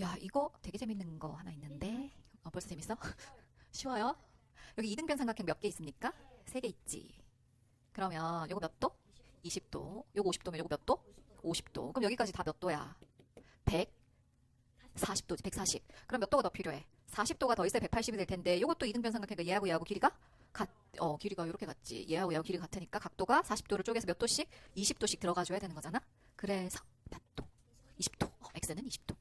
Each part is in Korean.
야, 이거 되게 재밌는 거 하나 있는데. 어, 벌써 재밌어? 쉬워요? 여기 이등변 삼각형 몇 개 있습니까? 세 개 있지. 그러면 요거 몇 도? 20도. 요거 50도면 요거 몇 도? 50도. 그럼 여기까지 다 몇 도야? 140도지, 140. 그럼 몇 도가 더 필요해? 40도가 더 있어야 180이 될 텐데, 요것도 이등변 삼각형이니까 얘하고 얘하고 길이가 같, 어, 길이가 이렇게 같지. 얘하고 얘하고 길이가 같으니까 각도가 40도를 쪼개서 몇 도씩? 20도씩 들어가줘야 되는 거잖아? 그래서 몇 도? 20도. 어, x는 20도.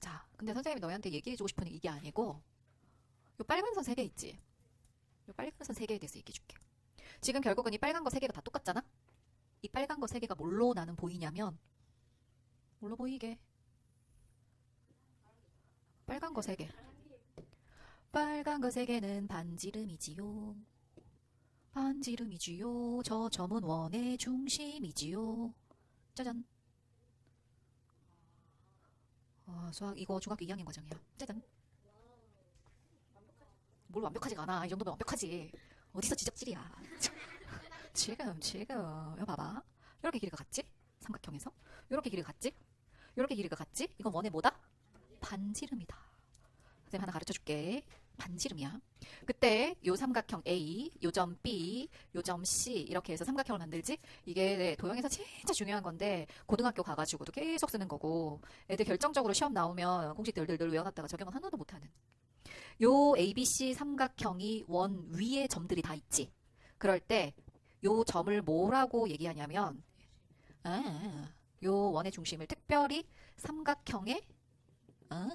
자, 근데 선생님이 너희한테 얘기해주고 싶은 이게 아니고, 요 빨간 선 3개 있지? 요 빨간 선 3개에 대해서 얘기해줄게. 지금 결국은 이 빨간 거 3개가 다 똑같잖아? 이 빨간 거 3개가 뭘로 나는 보이냐면, 뭘로 보이게? 빨간 거 3개. 빨간 거 3개는 반지름이지요. 반지름이지요. 저 점은 원의 중심이지요. 짜잔. 아, 수학 이거 중학교 2학년 과정이야. 짜잔. 뭘 완벽하지가 않아. 이 정도면 완벽하지. 어디서 지적질이야. 지금 지금 이거 봐봐. 이렇게 길이가 같지? 삼각형에서 이렇게 길이가 같지? 이렇게 길이가 같지? 이건 원의 뭐다? 반지름이다. 선생님 하나 가르쳐 줄게. 반지름이야. 그때 요 삼각형 A, 요점 B, 요점 C 이렇게 해서 삼각형을 만들지? 이게 도형에서 진짜 중요한 건데 고등학교 가가지고도 계속 쓰는 거고 애들 결정적으로 시험 나오면 공식 들들들 외워놨다가 적용은 하나도 못하는 요 ABC 삼각형이 원 위에 점들이 다 있지. 그럴 때 요 점을 뭐라고 얘기하냐면 아, 요 원의 중심을 특별히 삼각형의 아,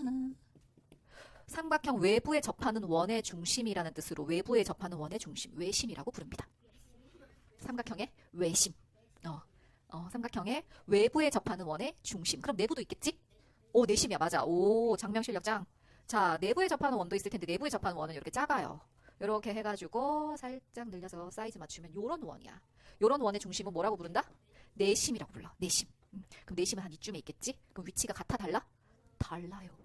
삼각형 외부에 접하는 원의 중심이라는 뜻으로 외부에 접하는 원의 중심, 외심이라고 부릅니다. 삼각형의 외심. 어, 어, 삼각형의 외부에 접하는 원의 중심. 그럼 내부도 있겠지? 오, 내심이야, 맞아. 오, 장명 실력장. 자, 내부에 접하는 원도 있을 텐데 내부에 접하는 원은 이렇게 작아요. 이렇게 해가지고 살짝 늘려서 사이즈 맞추면 요런 원이야. 요런 원의 중심은 뭐라고 부른다? 내심이라고 불러. 내심. 음, 그럼 내심은 한 이쯤에 있겠지? 그럼 위치가 같아 달라? 달라요.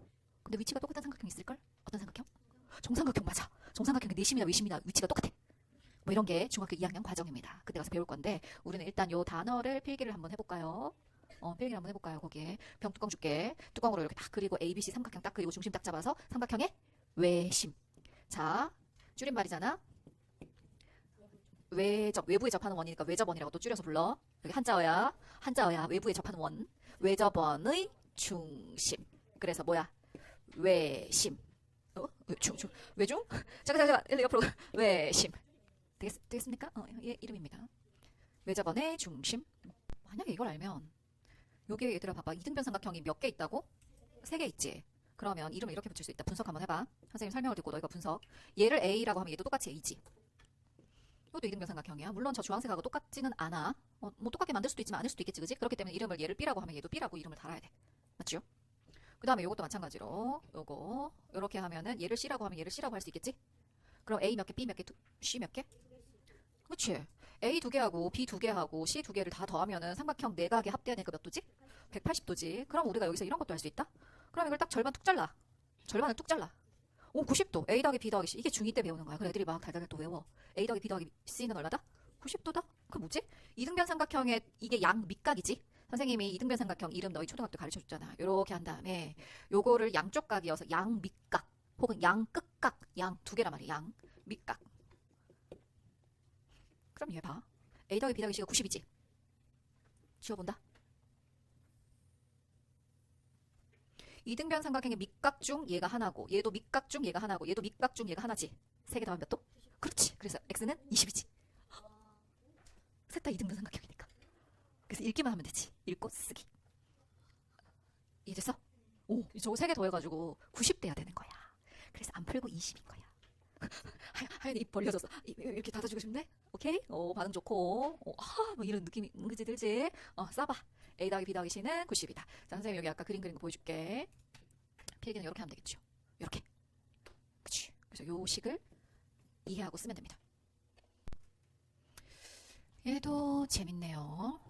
근데 위치가 똑같은 삼각형 있을걸? 어떤 삼각형? 정삼각형 맞아. 정삼각형의 내심이나 외심이나 위치가 똑같아. 뭐 이런 게 중학교 2학년 과정입니다. 그때 가서 배울 건데 우리는 일단 요 단어를 필기를 한번 해볼까요? 어, 필기를 한번 해볼까요? 거기에 병 뚜껑 줄게. 뚜껑으로 이렇게 딱 그리고 A, B, C 삼각형 딱 그리고 중심 딱 잡아서 삼각형의 외심. 자, 줄임말이잖아. 외접, 외부에 접하는 원이니까 외접원이라고 또 줄여서 불러. 여기 한자어야. 한자어야. 외부에 접하는 원. 외접원의 중심. 그래서 뭐야? 외심. 어? 외중, 중, 외중? 잠깐, 잠깐, 잠깐. 옆으로. 외심. 되겠, 되겠습니까? 어, 얘 이름입니다. 외접원의 중심. 만약에 이걸 알면, 여기 얘들아 봐봐. 이등변 삼각형이 몇 개 있다고? 세 개 있지? 그러면 이름을 이렇게 붙일 수 있다. 분석 한번 해봐. 선생님 설명을 듣고 너희가 분석. 얘를 A라고 하면 얘도 똑같이 A지. 이것도 이등변 삼각형이야. 물론 저 주황색하고 똑같지는 않아. 어, 뭐 똑같게 만들 수도 있지만 아닐 수도 있겠지, 그지? 그렇기 때문에 이름을 얘를 B라고 하면 얘도 B라고 이름을 달아야 돼. 맞죠? 그 다음에 이것도 마찬가지로 요거 요렇게 하면은 얘를 C라고 하면 얘를 C라고 할 수 있겠지? 그럼 A 몇 개, B 몇 개, 두- C 몇 개? 그치? A 두 개하고 B 두 개하고 C 두 개를 다 더하면은 삼각형 네각의 합대하니까 몇 도지? 180도지. 그럼 우리가 여기서 이런 것도 할 수 있다? 그럼 이걸 딱 절반 뚝 잘라. 절반을 뚝 잘라. 오, 90도. A 더하기 B 더하기 C. 이게 중2 때 배우는 거야. 그래 애들이 막 달달달 또 외워. A 더하기 B 더하기 C는 얼마다? 90도다? 그 뭐지? 이등변 삼각형의 이게 양 밑각이지? 선생님이 이등변 삼각형 이름 너희 초등학교 때 가르쳐 줬잖아. 요렇게 한 다음에 요거를 양쪽 각이어서 양 밑각 혹은 양 끝각 양 두 개란 말이야. 양 밑각. 그럼 얘 봐. A 더하기 B 더하기 C가 90이지? 지워본다. 이등변 삼각형의 밑각 중 얘가 하나고 얘도 밑각 중 얘가 하나고 얘도 밑각 중 얘가 하나지. 세 개 더하면 몇 도? 그렇지. 그래서 x는 20이지. 셋 다 이등변 삼각형이니까. 그래서 읽기만 하면 되지. 읽고 쓰기. 이해됐어? 오, 저거 세 개 더해가지고 90 돼야 되는 거야. 그래서 안 풀고 20인 거야. 하얀 입입 이렇게 닫아주고 싶네? 오케이? 오, 반응 좋고. 오, 아, 뭐 이런 느낌이 은근히 들지? 어, 써봐. A 더하기 B 더하기 C는 90이다. 자, 선생님 여기 아까 그림 그린 거 보여줄게. 필기는 이렇게 하면 되겠죠. 이렇게. 그치. 그래서 요 식을 이해하고 쓰면 됩니다. 얘도 재밌네요.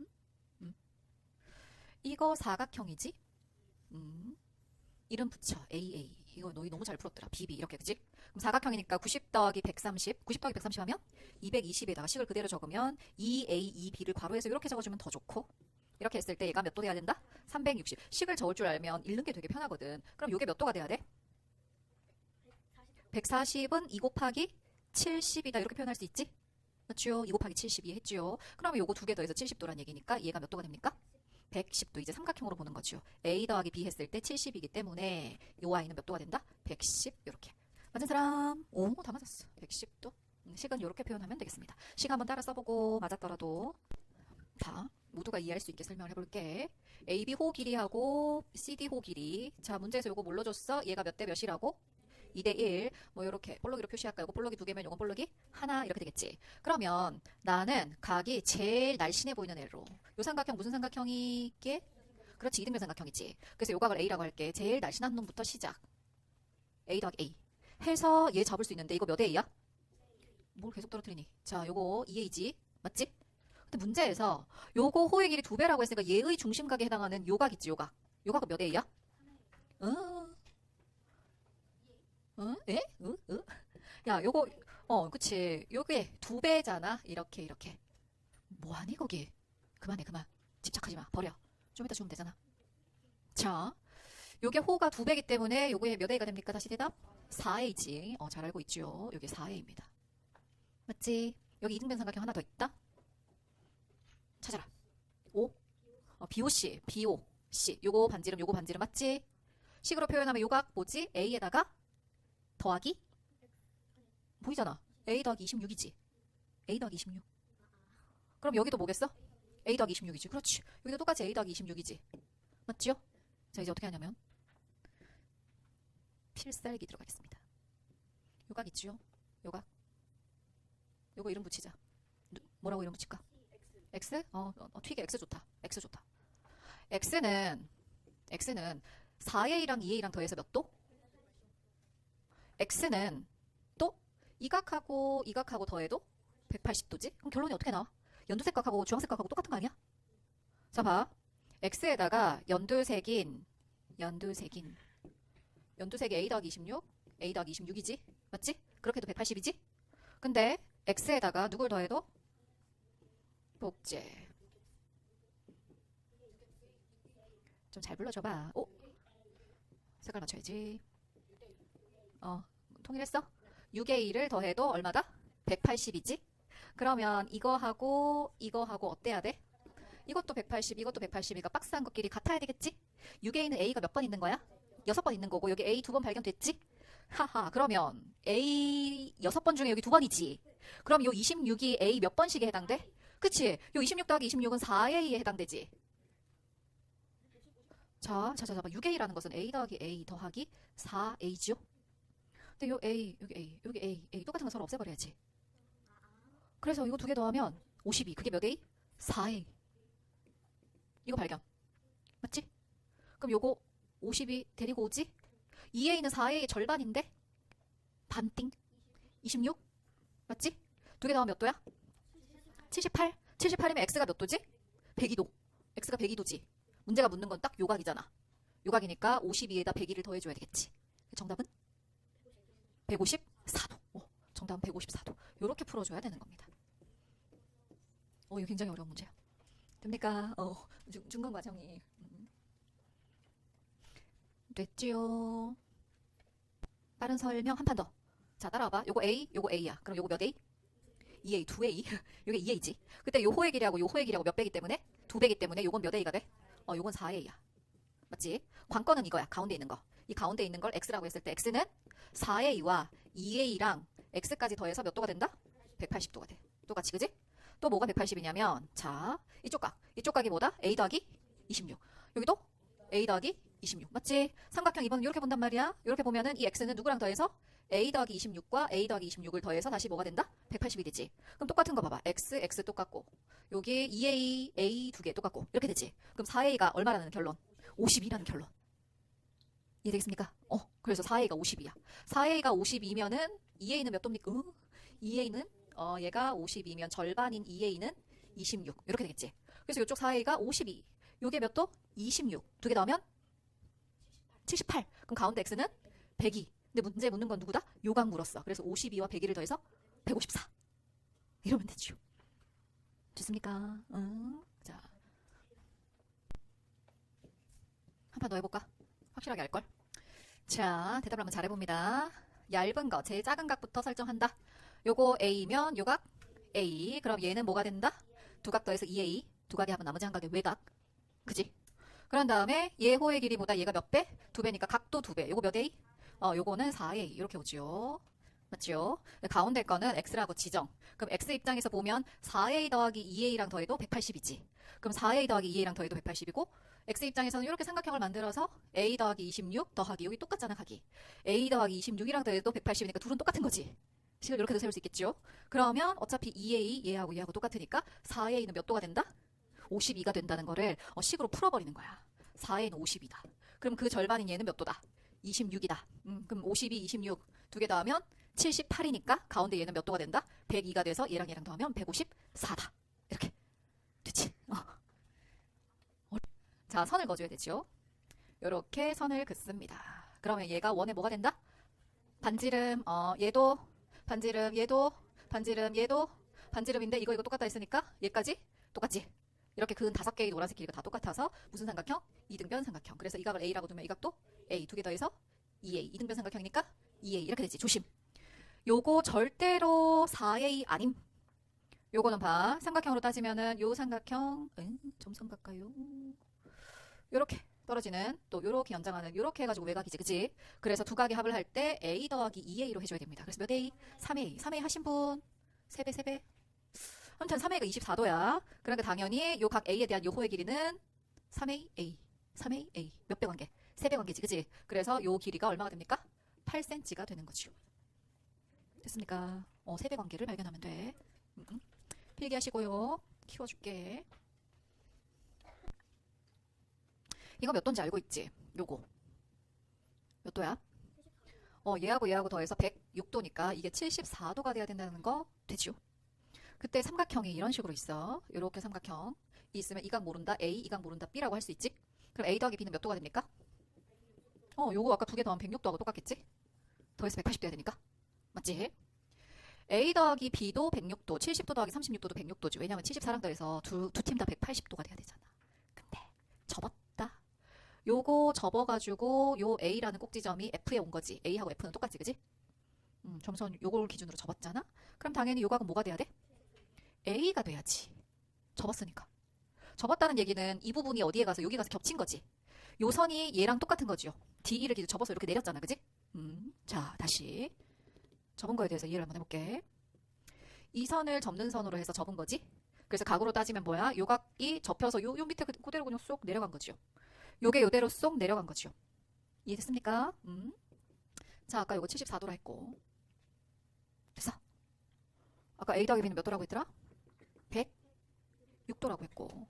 음? 음. 이거 사각형이지? 음. 이름 붙여. AA. 이거 너희 너무 잘 풀었더라. BB. 이렇게, 그지? 그럼 사각형이니까 90 더하기 130. 90 더하기 130 하면 220에다가 식을 그대로 적으면 2A, 2B를 바로 해서 이렇게 적어주면 더 좋고. 이렇게 했을 때 얘가 몇 도 돼야 된다? 360. 식을 저을 줄 알면 읽는 게 되게 편하거든. 그럼 요게 몇 도가 돼야 돼? 140은 2 곱하기 70이다. 이렇게 표현할 수 있지? 맞죠? 2 곱하기 72 했죠. 그러면 요거 두 개 더해서 70도란 얘기니까 얘가 몇 도가 됩니까? 110도. 이제 삼각형으로 보는 거죠. A 더하기 B 했을 때 70이기 때문에 요 Y는 몇 도가 된다? 110. 이렇게. 맞은 사람? 오, 다 맞았어. 110도. 음, 식은 이렇게 표현하면 되겠습니다. 식 한번 따라 써보고 맞았더라도 자, 모두가 이해할 수 있게 설명을 해볼게. AB 호 길이하고 CD 호 길이. 자, 문제에서 요거 뭘로 줬어? 얘가 몇 대 몇이라고? 2대 1. 뭐 요렇게 볼록이로 표시할까? 요거 볼록이 두 개면 요거 볼록이 하나 이렇게 되겠지. 그러면 나는 각이 제일 날씬해 보이는 애로. 요 삼각형 무슨 삼각형이게? 그렇지, 이등변 삼각형이지. 그래서 요 각을 A라고 할게. 제일 날씬한 놈부터 시작. A 더하기 A. 해서 얘 잡을 수 있는데 이거 몇 A야? 뭘 계속 떨어뜨리니? 자, 요거 2A지. 맞지? 근데 문제에서 요거 호의 길이 두 배라고 했으니까 얘의 중심각에 해당하는 요각 있지, 요각. 요각은 몇 A야? 어? 어? 에? 어? 어? 야, 요거, 어, 그치. 요게 두 배잖아. 이렇게, 이렇게. 뭐하니, 거기? 그만해, 그만. 집착하지 마. 버려. 좀 이따 주면 되잖아. 자, 요게 호가 두 배기 때문에 요게 몇 A가 됩니까? 다시 대답? 4A지. 어, 잘 알고 있죠. 요게 4A입니다. 맞지? 여기 이등변 삼각형 하나 더 있다? 찾아라. 5? 어, BOC, BOC. 요거 반지름, 요거 반지름 맞지? 식으로 표현하면 요각 뭐지? A에다가 더하기? 보이잖아. A 더하기 26이지. A 더하기 26. 그럼 여기도 뭐겠어? A 더하기 26이지. 그렇지. 여기도 똑같이 A 더하기 26이지. 맞지요? 자, 이제 어떻게 하냐면 필살기 들어가겠습니다. 요각 있지요? 요각. 요거 이름 붙이자. 누- 뭐라고 이름 붙일까? X? 어, 어, 어, 튀게 X 좋다. X 좋다. X는 X는 4A랑 2A랑 더해서 몇 도? X는 또 이각하고 이각하고 더해도 180도지? 그럼 결론이 어떻게 나와? 연두색 각하고 주황색 각하고 똑같은 거 아니야? 자 봐. X에다가 연두색인 연두색인 연두색이 A 더하기 26 A 더하기 26이지? 맞지? 그렇게 해도 180이지? 근데 X에다가 누굴 더해도 복제 좀 잘 불러줘봐 오 색깔 맞춰야지 어 통일했어? 6의 1을 더해도 얼마다? 180이지? 그러면 이거하고 이거하고 어때야 돼? 이것도 180 이것도 180이니까 박스한 것끼리 같아야 되겠지? 6의 2는 A가 몇 번 있는 거야? 6번 있는 거고 여기 A 두 번 발견됐지? 하하 그러면 A 6번 중에 여기 두 번이지 그럼 요 26이 A 몇 번씩에 해당돼? 그치? 요 26 더하기 26은 4A에 해당되지? 자, 자, 자, 자, 6A라는 것은 A 더하기 A 더하기 4A죠? 근데 요 A, 여기 A, 여기 A, A 똑같은 거 서로 없애버려야지. 그래서 이거 두 개 더하면 52. 그게 몇 A? 4A. 이거 발견. 맞지? 그럼 요거 52 데리고 오지? 2A는 4A의 절반인데? 반띵. 26? 맞지? 두개 더하면 몇 도야? 78? 78이면 X가 몇 도지? 102도. X가 102도지. 문제가 묻는 건 딱 요각이잖아. 요각이니까 52에다 102를 더해줘야 되겠지. 정답은? 154도. 오, 정답은 154도. 요렇게 풀어줘야 되는 겁니다. 어, 이거 굉장히 어려운 문제야. 됩니까? 어, 중, 중간 과정이. 음. 됐지요. 빠른 설명 한 판 더. 자, 따라와봐. 요거 A, 요거 A야. 그럼 요거 몇 A? 2A, 2A. 요게 2A지. 그때 요 호의 길이하고 요 호의 길이하고 몇 배기 때문에? 두 배기 때문에 요건 몇 A가 돼? 어, 요건 4A야. 맞지? 관건은 이거야. 가운데 있는 거. 이 가운데 있는 걸 X라고 했을 때 X는 4A와 2A랑 X까지 더해서 몇 도가 된다? 180도가 돼. 똑같이, 그지? 또 뭐가 180이냐면, 자, 이쪽 각. 이쪽 각이 뭐다? A 더하기 26. 여기도 A 더하기 26. 맞지? 삼각형 2번 이렇게 본단 말이야. 이렇게 보면은 이 X는 누구랑 더해서? A 더하기 26과 A 더하기 26을 더해서 다시 뭐가 된다? 180이 되지. 그럼 똑같은 거 봐봐. X, X 똑같고. 여기 2A, A 두 개 똑같고. 이렇게 되지. 그럼 4A가 얼마라는 결론? 52라는 결론. 이해되겠습니까? 어, 그래서 4A가 52야. 4A가 52면은 2A는 몇 도입니까? 어? 2A는 어, 얘가 52면 절반인 2A는 26. 이렇게 되겠지. 그래서 이쪽 4A가 52. 요게 몇 도? 26. 두개 더하면 78. 그럼 가운데 X는 102. 근데 문제 묻는 건 누구다? 요각 물었어. 그래서 52와 102를 더해서 154. 이러면 되죠. 됐습니까? 응. 자. 판더 해볼까? 확실하게 알걸? 자, 대답을 한번 잘해봅니다. 얇은 거, 제일 작은 각부터 설정한다. 요거 A면 요각 A. 그럼 얘는 뭐가 된다? 두각 더해서 2A. 두 각이 하면 나머지 한 각의 외각. 그지? 그런 다음에 얘 호의 길이보다 얘가 몇 배? 두 배니까 각도 두 배. 요거 몇 A? 어, 요거는 4A. 이렇게 오죠. 맞죠? 가운데 거는 X라고 지정. 그럼 X 입장에서 보면 4A 더하기 2A랑 더해도 180이지. 그럼 4A 더하기 2A랑 더해도 180이고 X 입장에서는 이렇게 삼각형을 만들어서 A 더하기 26 더하기 여기 똑같잖아 각이. A 더하기 26이랑 더해도 180이니까 둘은 똑같은 거지. 식을 이렇게도 세울 수 있겠죠. 그러면 어차피 2A 얘하고 얘하고 똑같으니까 4A는 몇 도가 된다? 52가 된다는 거를 어, 식으로 풀어버리는 거야. 4A는 50이다. 그럼 그 절반인 얘는 몇 도다? 26이다. 음, 그럼 52, 26 두 개 더하면 78이니까 가운데 얘는 몇 도가 된다? 102가 돼서 얘랑 얘랑 더하면 154다. 이렇게 됐지? 어. 자, 선을 그어줘야 되죠. 이렇게 선을 긋습니다. 그러면 얘가 원에 뭐가 된다? 반지름, 어, 얘도, 반지름, 얘도, 반지름, 얘도, 반지름인데 이거 이거 똑같다 했으니까 얘까지 똑같지? 이렇게 근 다섯 개의 노란색 길이가 다 똑같아서 무슨 삼각형? 이등변 삼각형. 그래서 이 각을 A라고 두면 이 각도 A 두 개 더해서 2A. 이등변 삼각형이니까 2A 이렇게 되지. 조심. 요거 절대로 4A 아님. 요거는 봐. 삼각형으로 따지면은 요 삼각형, 응, 점선 갈까요? 요렇게 떨어지는 또 요렇게 연장하는 요렇게 해가지고 외곽이지, 그치? 그래서 두 각의 합을 할 때 A 더하기 2A로 해줘야 됩니다. 그래서 몇 A? 3A. 3A 하신 분? 3배, 3배? 아무튼 3A가 24도야. 그러니까 당연히 요 각 A에 대한 요 호의 길이는 3A, A. 3A, A. 몇 배 관계? 3배 관계지, 그치? 그래서 요 길이가 얼마가 됩니까? 8cm가 되는 거죠. 됐습니까? 어, 3배 관계를 발견하면 돼. 음, 음. 필기하시고요. 키워줄게. 이거 몇 도인지 알고 있지? 요거. 몇 도야? 어, 얘하고 얘하고 더해서 106도니까 이게 74도가 돼야 된다는 거 되죠? 그때 삼각형이 이런 식으로 있어. 이렇게 삼각형. 있으면 이 각 모른다 A, 이 각 모른다 B라고 할 수 있지? 그럼 A 더하기 B는 몇 도가 됩니까? 어, 요거 아까 두 개 더하면 106도하고 똑같겠지? 더해서 180 돼야 되니까. 맞지? A 더하기 B도 106도, 70도 더하기 36도도 106도지. 왜냐면 74랑 더해서 두, 두팀다 180도가 돼야 되잖아. 요거 접어가지고 요 A라는 꼭지점이 F에 온 거지. A하고 F는 똑같지, 그지? 음, 점선 요걸 기준으로 접었잖아. 그럼 당연히 요각은 뭐가 돼야 돼? A가 돼야지. 접었으니까. 접었다는 얘기는 이 부분이 어디에 가서 여기 가서 겹친 거지. 요 선이 얘랑 똑같은 거지요. DE를 기준 접어서 이렇게 내렸잖아, 그지? 음, 자, 다시. 접은 거에 대해서 이해를 한번 해볼게. 이 선을 접는 선으로 해서 접은 거지? 그래서 각으로 따지면 뭐야? 요 각이 접혀서 요, 요 밑에 그- 그대로 그냥 쏙 내려간 거지요. 요게 요대로 쏙 내려간 거지요. 이해됐습니까? 음. 자, 아까 요거 74도라 했고. 됐어. 아까 A 더하기 B는 몇 도라고 했더라? 106도라고 했고.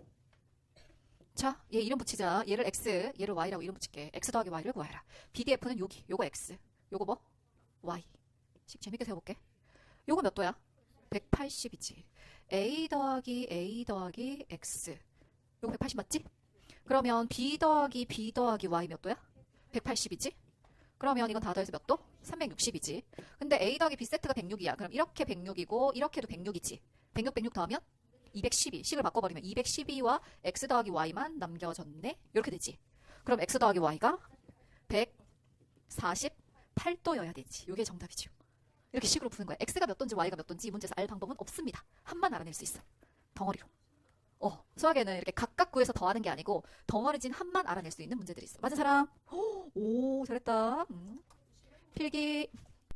자, 얘 이름 붙이자. 얘를 X, 얘를 Y라고 이름 붙일게. X 더하기 Y를 구하라. BDF는 여기, 요거 X. 요거 뭐? Y. 식 재밌게 세워볼게. 요거 몇 도야? 180이지. A 더하기 A 더하기 X. 요거 180 맞지? 그러면 B 더하기 B 더하기 Y 몇 도야? 180이지? 그러면 이건 다 더해서 몇 도? 360이지. 근데 A 더하기 B 세트가 106이야. 그럼 이렇게 106이고 이렇게도 106이지. 106, 106 더하면 212. 식을 바꿔버리면 212와 X 더하기 Y만 남겨졌네. 이렇게 되지. 그럼 X 더하기 Y가 148도여야 되지. 이게 정답이죠. 이렇게 식으로 푸는 거야. X가 몇 도인지 Y가 몇 도인지 이 문제에서 알 방법은 없습니다. 한만 알아낼 수 있어. 덩어리로. 어, 수학에는 이렇게 각각 구해서 더하는 게 아니고 덩어리진 한만 알아낼 수 있는 문제들이 있어. 맞은 사람? 오, 잘했다. 음. 필기